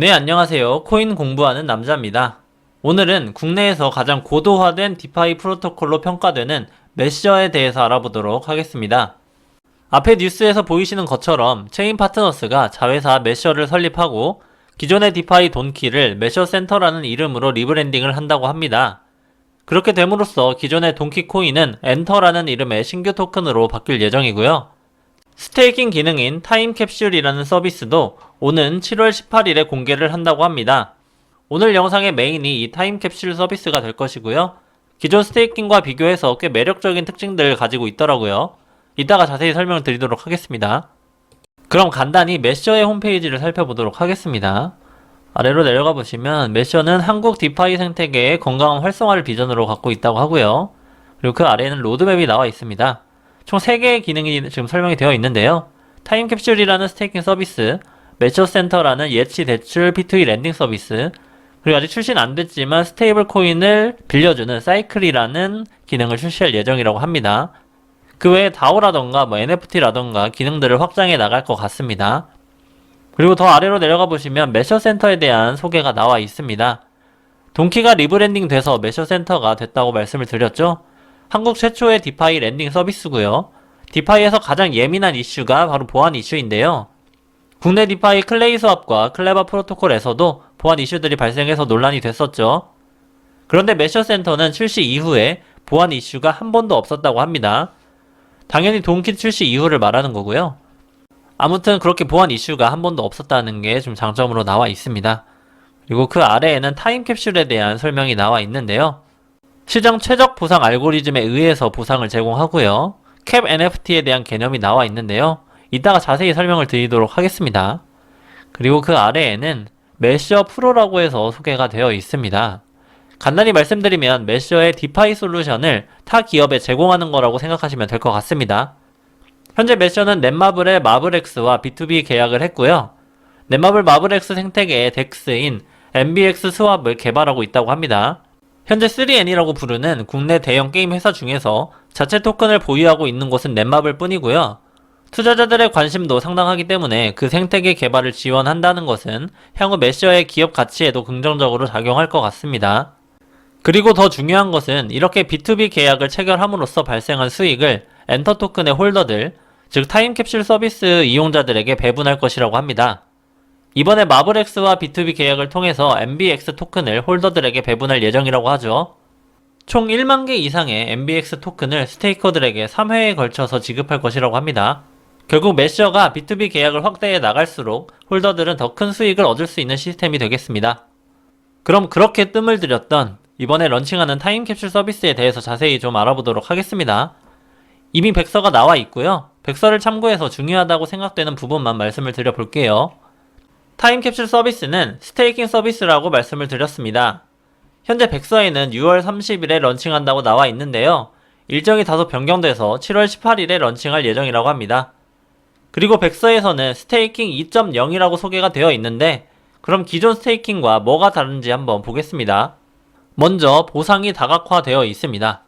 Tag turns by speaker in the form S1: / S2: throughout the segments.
S1: 네, 안녕하세요. 코인 공부하는 남자입니다. 오늘은 국내에서 가장 고도화된 디파이 프로토콜로 평가되는 메셔에 대해서 알아보도록 하겠습니다. 앞에 뉴스에서 보이시는 것처럼 체인 파트너스가 자회사 메셔를 설립하고 기존의 디파이 돈키를 메셔 센터라는 이름으로 리브랜딩을 한다고 합니다. 그렇게 됨으로써 기존의 돈키 코인은 엔터라는 이름의 신규 토큰으로 바뀔 예정이고요. 스테이킹 기능인 타임캡슐이라는 서비스도 오는 7월 18일에 공개를 한다고 합니다. 오늘 영상의 메인이 이 타임캡슐 서비스가 될 것이고요. 기존 스테이킹과 비교해서 꽤 매력적인 특징들을 가지고 있더라고요. 이따가 자세히 설명을 드리도록 하겠습니다. 그럼 간단히 메셔의 홈페이지를 살펴보도록 하겠습니다. 아래로 내려가 보시면 메셔는 한국 디파이 생태계의 건강한 활성화를 비전으로 갖고 있다고 하고요. 그리고 그 아래에는 로드맵이 나와 있습니다. 총 3개의 기능이 지금 설명이 되어 있는데요. 타임캡슐이라는 스테이킹 서비스, 매처 센터라는 예치 대출 P2E 랜딩 서비스, 그리고 아직 출시는 안 됐지만 스테이블 코인을 빌려주는 사이클이라는 기능을 출시할 예정이라고 합니다. 그 외에 다오라던가 뭐 NFT라던가 기능들을 확장해 나갈 것 같습니다. 그리고 더 아래로 내려가 보시면 매셔 센터에 대한 소개가 나와 있습니다. 동키가 리브랜딩 돼서 매셔 센터가 됐다고 말씀을 드렸죠. 한국 최초의 디파이 랜딩 서비스고요. 디파이에서 가장 예민한 이슈가 바로 보안 이슈인데요. 국내 디파이 클레이 수업과 클레바 프로토콜에서도 보안 이슈들이 발생해서 논란이 됐었죠. 그런데 매셔 센터는 출시 이후에 보안 이슈가 한 번도 없었다고 합니다. 당연히 동키 출시 이후를 말하는 거고요. 아무튼 그렇게 보안 이슈가 한 번도 없었다는 게 좀 장점으로 나와 있습니다. 그리고 그 아래에는 타임캡슐에 대한 설명이 나와 있는데요. 시장 최적 보상 알고리즘에 의해서 보상을 제공하고요. 캡 NFT에 대한 개념이 나와 있는데요. 이따가 자세히 설명을 드리도록 하겠습니다. 그리고 그 아래에는 메셔 프로라고 해서 소개가 되어 있습니다. 간단히 말씀드리면 메셔의 디파이 솔루션을 타 기업에 제공하는 거라고 생각하시면 될 것 같습니다. 현재 메셔는 넷마블의 마블엑스와 B2B 계약을 했고요. 넷마블 마블엑스 생태계의 덱스인 MBX 스왑을 개발하고 있다고 합니다. 현재 3N이라고 부르는 국내 대형 게임 회사 중에서 자체 토큰을 보유하고 있는 곳은 넷마블 뿐이고요. 투자자들의 관심도 상당하기 때문에 그 생태계 개발을 지원한다는 것은 향후 메셔의 기업 가치에도 긍정적으로 작용할 것 같습니다. 그리고 더 중요한 것은 이렇게 B2B 계약을 체결함으로써 발생한 수익을 엔터 토큰의 홀더들, 즉 타임캡슐 서비스 이용자들에게 배분할 것이라고 합니다. 이번에 마블엑스와 B2B 계약을 통해서 MBX 토큰을 홀더들에게 배분할 예정이라고 하죠. 총 1만 개 이상의 MBX 토큰을 스테이커들에게 3회에 걸쳐서 지급할 것이라고 합니다. 결국 메셔가 B2B 계약을 확대해 나갈수록 홀더들은 더 큰 수익을 얻을 수 있는 시스템이 되겠습니다. 그럼 그렇게 뜸을 들였던 이번에 런칭하는 타임캡슐 서비스에 대해서 자세히 좀 알아보도록 하겠습니다. 이미 백서가 나와 있고요. 백서를 참고해서 중요하다고 생각되는 부분만 말씀을 드려볼게요. 타임캡슐 서비스는 스테이킹 서비스라고 말씀을 드렸습니다. 현재 백서에는 6월 30일에 런칭한다고 나와 있는데요. 일정이 다소 변경돼서 7월 18일에 런칭할 예정이라고 합니다. 그리고 백서에서는 스테이킹 2.0이라고 소개가 되어 있는데 그럼 기존 스테이킹과 뭐가 다른지 한번 보겠습니다. 먼저 보상이 다각화되어 있습니다.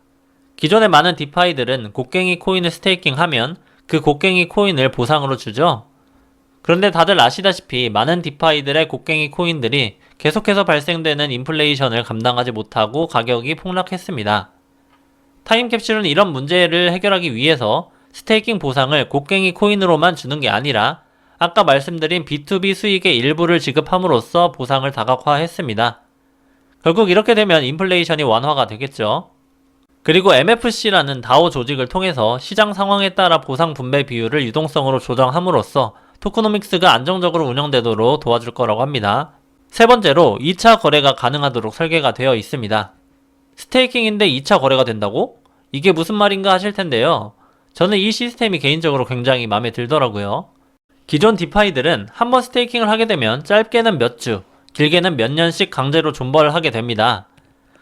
S1: 기존의 많은 디파이들은 곡괭이 코인을 스테이킹하면 그 곡괭이 코인을 보상으로 주죠. 그런데 다들 아시다시피 많은 디파이들의 곡괭이 코인들이 계속해서 발생되는 인플레이션을 감당하지 못하고 가격이 폭락했습니다. 타임캡슐은 이런 문제를 해결하기 위해서 스테이킹 보상을 곡괭이 코인으로만 주는 게 아니라 아까 말씀드린 B2B 수익의 일부를 지급함으로써 보상을 다각화했습니다. 결국 이렇게 되면 인플레이션이 완화가 되겠죠. 그리고 MFC라는 다오 조직을 통해서 시장 상황에 따라 보상 분배 비율을 유동성으로 조정함으로써 토크노믹스가 안정적으로 운영되도록 도와줄 거라고 합니다. 세 번째로 2차 거래가 가능하도록 설계가 되어 있습니다. 스테이킹인데 2차 거래가 된다고? 이게 무슨 말인가 하실 텐데요. 저는 이 시스템이 개인적으로 굉장히 마음에 들더라고요. 기존 디파이들은 한번 스테이킹을 하게 되면 짧게는 몇 주, 길게는 몇 년씩 강제로 존버를 하게 됩니다.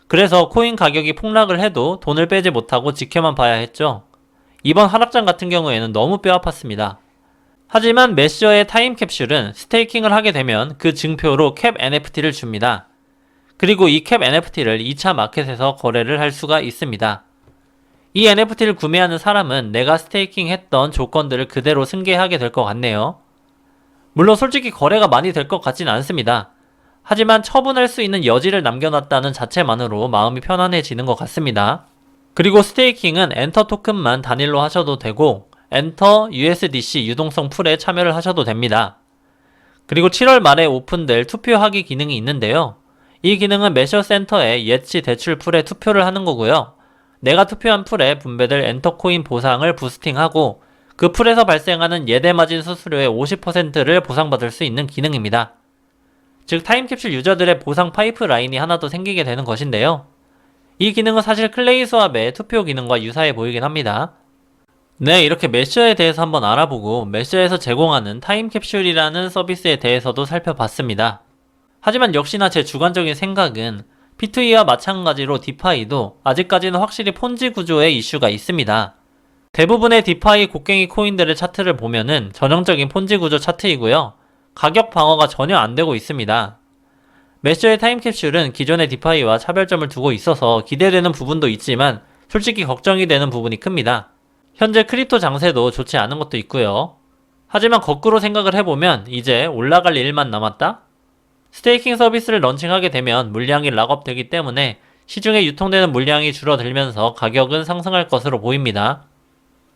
S1: 그래서 코인 가격이 폭락을 해도 돈을 빼지 못하고 지켜만 봐야 했죠. 이번 하락장 같은 경우에는 너무 뼈아팠습니다. 하지만 메셔의 타임캡슐은 스테이킹을 하게 되면 그 증표로 캡 NFT를 줍니다. 그리고 이 캡 NFT를 2차 마켓에서 거래를 할 수가 있습니다. 이 NFT를 구매하는 사람은 내가 스테이킹 했던 조건들을 그대로 승계하게 될 것 같네요. 물론 솔직히 거래가 많이 될 것 같진 않습니다. 하지만 처분할 수 있는 여지를 남겨놨다는 자체만으로 마음이 편안해지는 것 같습니다. 그리고 스테이킹은 엔터 토큰만 단일로 하셔도 되고 엔터 USDC 유동성 풀에 참여를 하셔도 됩니다. 그리고 7월 말에 오픈될 투표하기 기능이 있는데요. 이 기능은 매셔 센터의 예치 대출 풀에 투표를 하는 거고요. 내가 투표한 풀에 분배될 엔터코인 보상을 부스팅하고 그 풀에서 발생하는 예대 마진 수수료의 50%를 보상받을 수 있는 기능입니다. 즉 타임캡슐 유저들의 보상 파이프라인이 하나 더 생기게 되는 것인데요. 이 기능은 사실 클레이 수압의 투표 기능과 유사해 보이긴 합니다. 네, 이렇게 메셔에 대해서 한번 알아보고 메셔에서 제공하는 타임캡슐이라는 서비스에 대해서도 살펴봤습니다. 하지만 역시나 제 주관적인 생각은 P2E와 마찬가지로 디파이도 아직까지는 확실히 폰지 구조의 이슈가 있습니다. 대부분의 디파이 곡괭이 코인들의 차트를 보면은 전형적인 폰지 구조 차트이고요. 가격 방어가 전혀 안 되고 있습니다. 메셔의 타임캡슐은 기존의 디파이와 차별점을 두고 있어서 기대되는 부분도 있지만 솔직히 걱정이 되는 부분이 큽니다. 현재 크립토 장세도 좋지 않은 것도 있고요. 하지만 거꾸로 생각을 해보면 이제 올라갈 일만 남았다? 스테이킹 서비스를 런칭하게 되면 물량이 락업되기 때문에 시중에 유통되는 물량이 줄어들면서 가격은 상승할 것으로 보입니다.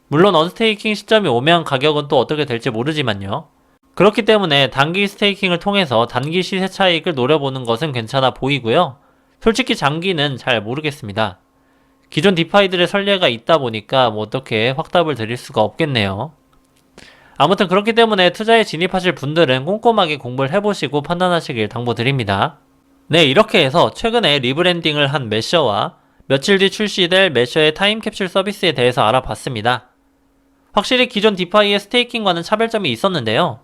S1: 물론 언스테이킹 시점이 오면 가격은 또 어떻게 될지 모르지만요. 그렇기 때문에 단기 스테이킹을 통해서 단기 시세 차익을 노려보는 것은 괜찮아 보이고요. 솔직히 장기는 잘 모르겠습니다. 기존 디파이들의 선례가 있다 보니까 뭐 어떻게 확답을 드릴 수가 없겠네요. 아무튼 그렇기 때문에 투자에 진입하실 분들은 꼼꼼하게 공부를 해보시고 판단하시길 당부드립니다. 네, 이렇게 해서 최근에 리브랜딩을 한 메셔와 며칠 뒤 출시될 메셔의 타임캡슐 서비스에 대해서 알아봤습니다. 확실히 기존 디파이의 스테이킹과는 차별점이 있었는데요.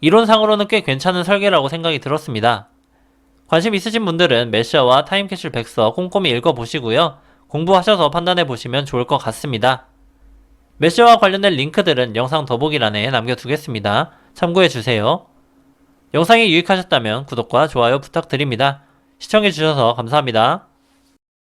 S1: 이론상으로는 꽤 괜찮은 설계라고 생각이 들었습니다. 관심 있으신 분들은 메셔와 타임캡슐 백서 꼼꼼히 읽어보시고요. 공부하셔서 판단해 보시면 좋을 것 같습니다. 메셔와 관련된 링크들은 영상 더보기란에 남겨두겠습니다. 참고해 주세요. 영상이 유익하셨다면 구독과 좋아요 부탁드립니다. 시청해 주셔서 감사합니다.